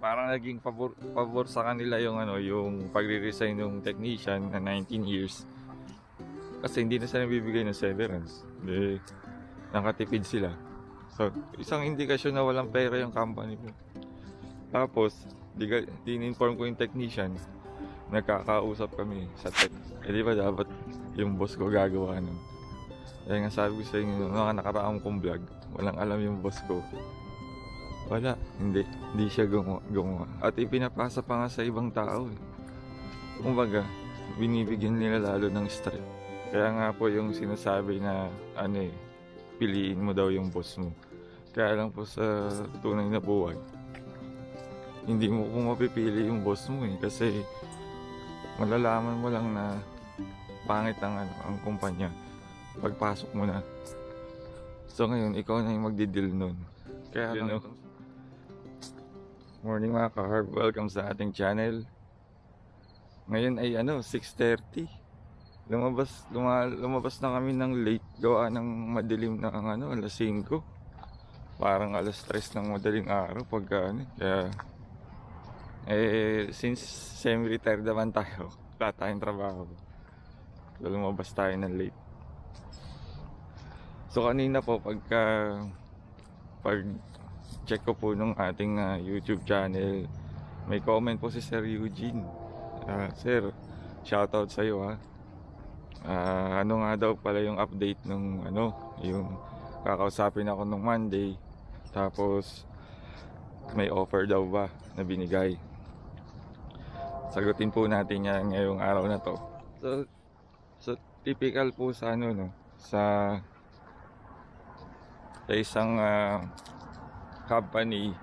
parang naging pabor, pabor sa kanila yung ano, yung pagre-resign ng technician na 19 years. Kasi hindi na sila bibigay ng severance. Hindi, nakatipid sila. So, isang indikasyon na walang pera yung company ko. Tapos, di, ka- di inform ko yung technician. Nagkakausap kami sa tech. Eh di ba dapat yung boss ko gagawa nun? Kaya nga sabi ko sa inyo, mga nakaraang kong vlog, walang alam yung boss ko. Wala, hindi. Hindi siya gumawa. gumawa. At ipinapasa pa nga sa ibang tao. Eh. Kumbaga, binibigyan nila lalo ng stress. Kaya nga po yung sinasabi na, ano eh, piliin mo daw yung boss mo. Kaya lang po sa tunay na buhay, hindi mo po mapipili yung boss mo eh. Kasi malalaman mo lang na pangit ang, ano, ang kumpanya pagpasok mo na. So ngayon, ikaw na yung magdidil nun. Kaya lang, Morning mga ka welcome sa ating channel. Ngayon ay ano, 6.30. Lumabas, luma, lumabas na kami ng late gawa ng madilim na ano, alas 5. Parang alas 3 ng madaling araw pagka ano. Kaya, eh, since semi-retired naman tayo, wala tayong trabaho. So, lumabas tayo ng late. So kanina po pagka pag check ko po nung ating ah, YouTube channel, may comment po si Sir Eugene. Ah, sir, shoutout sa iyo ha. Ah, ano nga daw pala yung update nung ano, yung kakausapin ako nung Monday. Tapos may offer daw ba na binigay. Sagutin po natin yan ngayong araw na to. So, so typical po sa ano no, sa sa isang ah, company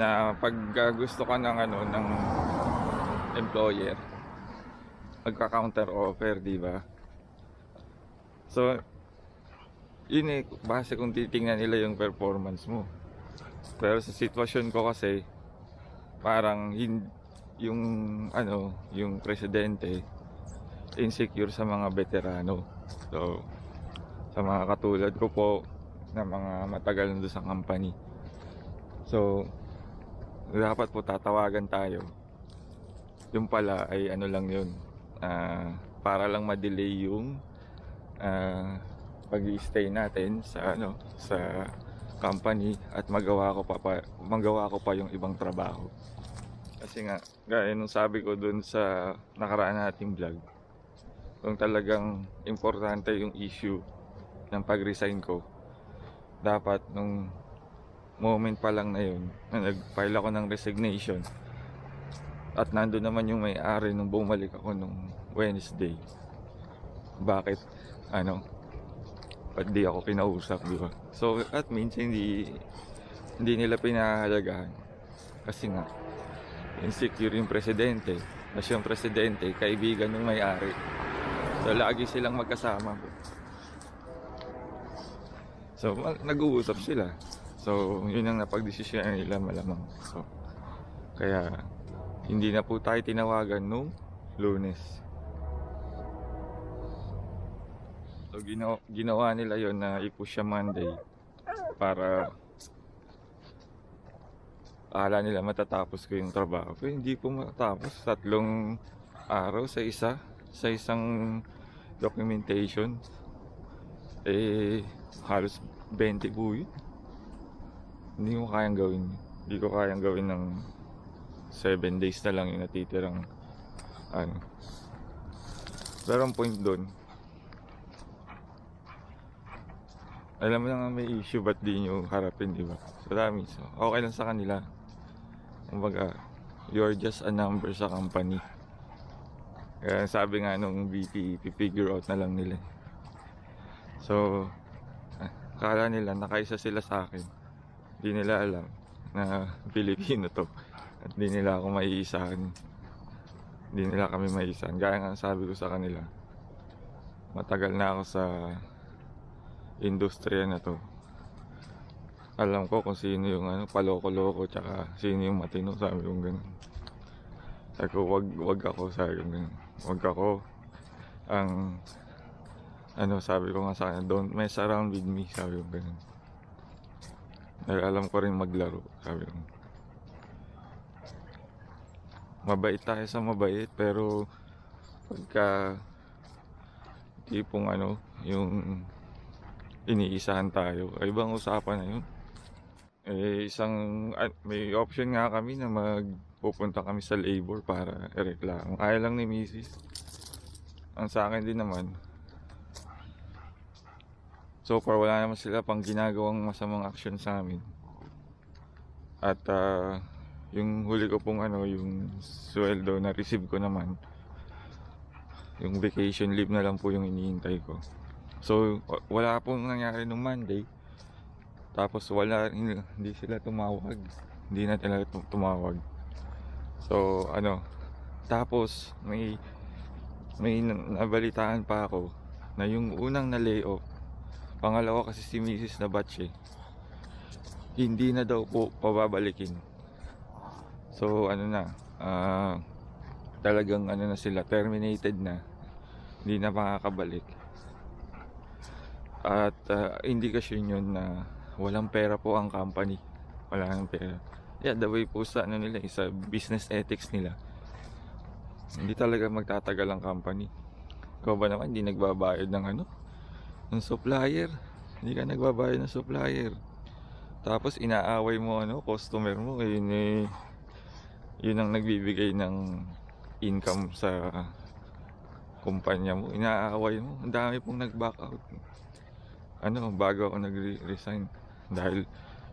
na pag ah, gusto ka ng ano ng employer magka-counter offer, di ba? So yun eh, base kung titingnan nila yung performance mo. Pero sa sitwasyon ko kasi parang hin, yung ano, yung presidente insecure sa mga veterano. So sa mga katulad ko po na mga matagal na sa company. So, dapat po tatawagan tayo. Yung pala ay ano lang yun, ah, para lang ma-delay yung ah, pag-stay natin sa ano sa company at magawa ko pa, pa magawa ko pa yung ibang trabaho. Kasi nga, gaya nung sabi ko dun sa nakaraan nating vlog, kung talagang importante yung issue ng pag-resign ko, dapat nung moment pa lang na yun, na nag-file ako ng resignation, at nandun naman yung may-ari nung bumalik ako nung Wednesday. Bakit, ano, ba't di ako kinausap, di ba? So, at minsan hindi, hindi nila pinahalagahan. Kasi nga, insecure yung presidente. Kasi yung presidente, kaibigan ng may-ari. So, lagi silang magkasama. So, nag-uusap sila. So, yun ang napagdesisyon nila malamang. So, kaya, hindi na po tayo tinawagan nung lunes. So, ginawa, ginawa nila yon na i-push siya Monday para akala nila matatapos ko yung trabaho. Pero hindi po matatapos. Tatlong araw sa isa, sa isang documentation. Eh, halos 20 po yun. Hindi ko kayang gawin. Hindi ko kayang gawin ng 7 days na lang yung natitirang ano. Pero ang point doon, alam mo na nga may issue, ba't di nyo harapin, di ba? So, dami. So, okay lang sa kanila. Kumbaga, you're just a number sa company. Kaya sabi nga nung VP, figure out na lang nila. So, ah, akala nila nakaisa sila sa akin. Hindi nila alam na Pilipino to. At hindi nila ako maiisahan. Hindi nila kami maiisahan. Gaya nga sabi ko sa kanila. Matagal na ako sa industriya na to. Alam ko kung sino yung ano, paloko-loko tsaka sino yung matino. Sabi ko ganun. Sabi ko, wag, wag ako. Sabi ko ganun. Wag ako ang ano sabi ko nga sa kanya, don't mess around with me, sabi ko ganun. Dahil alam ko rin maglaro, sabi ko. mabait tayo sa mabait pero pagka tipong ano yung iniisahan tayo ay ibang usapan na yun. Eh isang ah, may option nga kami na magpupunta kami sa labor para ireklamo ayaw lang ni misis. Ang sa akin din naman so far wala naman sila pang ginagawang masamang action sa amin. At ah, yung huli ko pong ano yung sweldo na receive ko naman yung vacation leave na lang po yung iniintay ko. So wa- wala pong nangyari nung Monday. Tapos wala hindi, sila tumawag. Hindi na sila tu- tumawag. So ano tapos may may na- nabalitaan pa ako na yung unang na layoff pangalawa kasi si Mrs. na batch eh. Hindi na daw po pababalikin. So ano na ah, talagang ano na sila terminated na. Hindi na makakabalik. At ah, indikasyon yun na walang pera po ang company. Wala nang pera. Yeah the way po sa ano nila eh, sa business ethics nila. Hindi talaga magtatagal ang company. Ikaw ba naman hindi nagbabayad ng ano ng supplier. Hindi ka nagbabayad ng supplier. Tapos inaaway mo ano customer mo. Yun eh yun ang nagbibigay ng income sa kumpanya mo. Inaaway mo. Ang dami pong nag-back out. Ano bago ako nag-resign dahil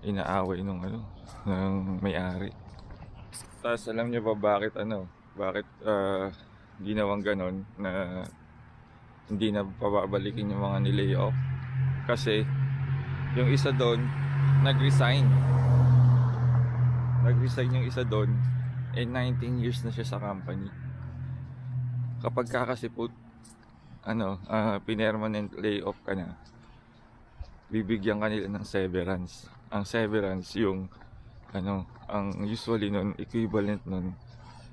inaaway nung ano ng may-ari. Tapos alam niyo ba bakit ano bakit ah, ginawang ganon na hindi na pababalikin yung mga nilay off kasi yung isa doon nag-resign. Nag-resign yung isa doon eh 19 years na siya sa company. Kapag ka kasi po ano ah, pinermanent layoff ka na bibigyan kanila ng severance. Ang severance yung ano ang usually nun equivalent nun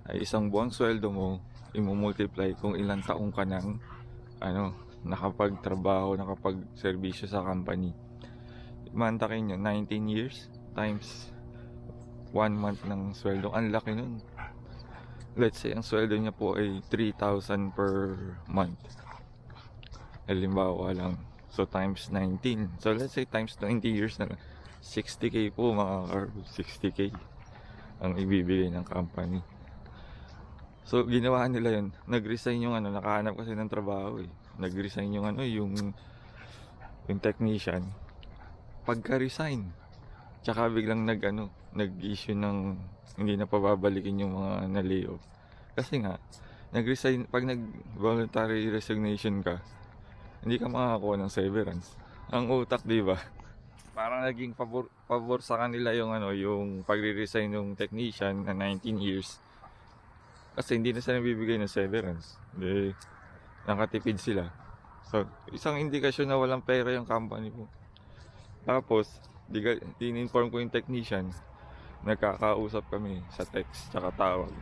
ay isang buwang sweldo mo imumultiply kung ilang taong ka nang ano nakapagtrabaho nakapagserbisyo sa company. Mantakin nyo 19 years times 1 month ng sweldo. Ang laki nun. Let's say ang sweldo niya po ay 3,000 per month. Halimbawa lang so times 19 so let's say times 20 years na lang. 60k po mga car 60k ang ibibigay ng company so ginawa nila yun. Nag-resign yung ano nakahanap kasi ng trabaho eh. Nag-resign yung ano yung yung technician. Pagka-resign tsaka biglang nag ano nag-issue ng hindi na pababalikin yung mga na-layoff. Kasi nga nag-resign pag nag-voluntary resignation ka hindi ka makakakuha ng severance. Ang utak di ba? Parang naging pabor, pabor sa kanila yung ano yung pagre-resign ng technician na 19 years kasi hindi na sila bibigay ng severance. Di nakatipid sila. So isang indikasyon na walang pera yung company mo. Tapos di, inform ko yung technician. Nagkakausap kami sa text tsaka tawag.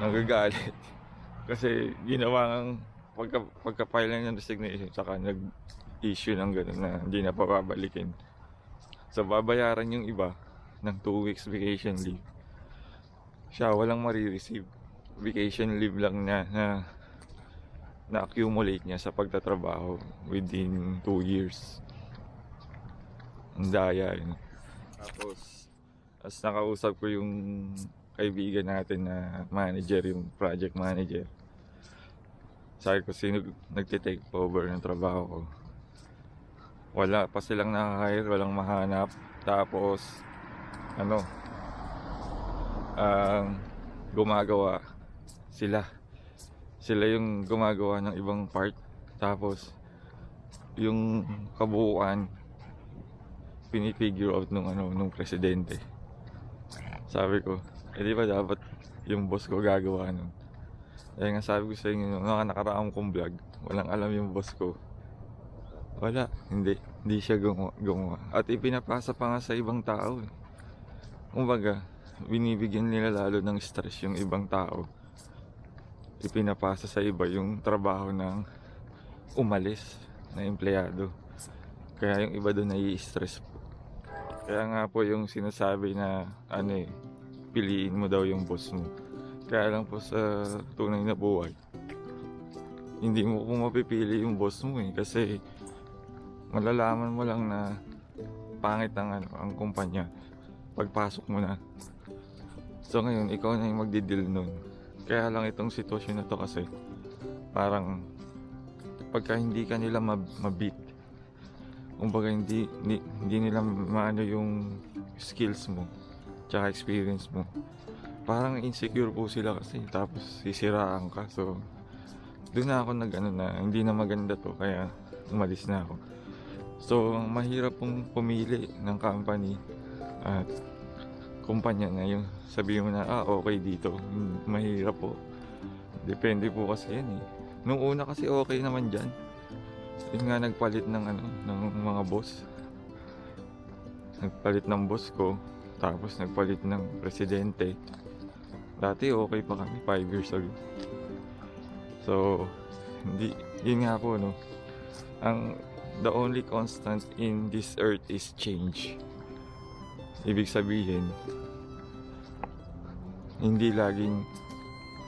Nagagalit. Kasi ginawa ng pagka, pagka-file ng resignation tsaka nag-issue ng gano'n na hindi na papabalikin so babayaran yung iba ng 2 weeks vacation leave siya walang marireceive vacation leave lang na na na-accumulate niya sa pagtatrabaho within 2 years. Ang daya yun tapos as nakausap ko yung kaibigan natin na manager yung project manager sabi ko sino nagtitake over ng trabaho ko? Wala pa silang nakahire walang mahanap. Tapos ano ang gumagawa sila. Sila yung gumagawa ng ibang part. Tapos yung kabuuan pinifigure out nung ano nung presidente. Sabi ko eh di ba dapat yung boss ko gagawa nun? Kaya nga sabi ko sa inyo nung mga nakaraang kong vlog walang alam yung boss ko. Wala hindi hindi siya gumawa, gumawa. at ipinapasa pa nga sa ibang tao eh. kumbaga binibigyan nila lalo ng stress yung ibang tao ipinapasa sa iba yung trabaho ng umalis na empleyado kaya yung iba doon nai-stress po kaya nga po yung sinasabi na ano eh piliin mo daw yung boss mo. Kaya lang po sa tunay na buhay, hindi mo po mapipili yung boss mo eh. Kasi malalaman mo lang na pangit ang, ano, ang kumpanya pagpasok mo na. So ngayon, ikaw na yung magdidil nun. Kaya lang itong sitwasyon na to kasi parang pagka hindi ka nila mab- mabit kumbaga hindi, hindi, hindi nila maano yung skills mo tsaka experience mo parang insecure po sila kasi tapos sisiraan ka so doon na ako nag ano na hindi na maganda to kaya umalis na ako so mahirap pong pumili ng company at kumpanya na yung sabihin mo na ah okay dito. Hmm, mahirap po. Depende po kasi yan eh. Nung una kasi okay naman dyan. Yun nga nagpalit ng ano ng mga boss. Nagpalit ng boss ko. Tapos nagpalit ng presidente. Dati okay pa kami 5 years ago. So hindi yun nga po no? Ang the only constant in this earth is change ibig sabihin hindi laging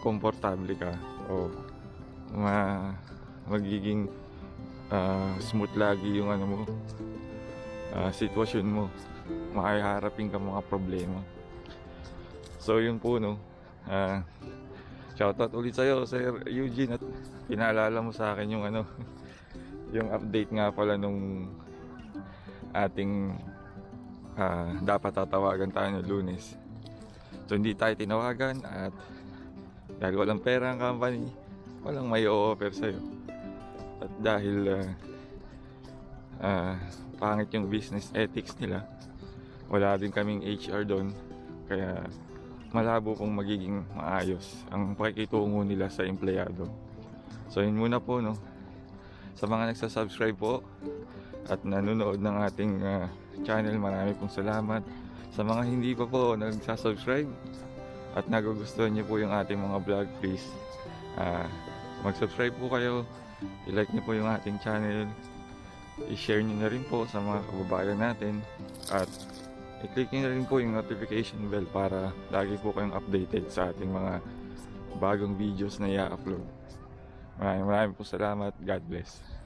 komportable ka o ma magiging ah, smooth lagi yung ano mo ah, sitwasyon mo. Makaharapin ka mga problema. So yun po no? Ah, shoutout ulit sa'yo Sir Eugene at pinaalala mo sa akin yung ano yung update nga pala nung ating ah, dapat tatawagan tayo ng lunes. So hindi tayo tinawagan at dahil walang pera ang company walang may o-offer sa'yo. At dahil ah, ah, pangit yung business ethics nila wala din kaming HR doon. Kaya malabo pong magiging maayos ang pakikitungo nila sa empleyado. So yun muna po no? Sa mga nagsasubscribe po at nanonood ng ating ah, channel marami pong salamat. Sa mga hindi pa po nagsasubscribe at nagugustuhan niyo po yung ating mga vlog please ah, mag-subscribe po kayo. I-like niyo po yung ating channel. I-share niyo na rin po sa mga kababayan natin. At i-click niyo na rin po yung notification bell para lagi po kayong updated sa ating mga bagong videos na i-upload. Maraming maraming po salamat. God bless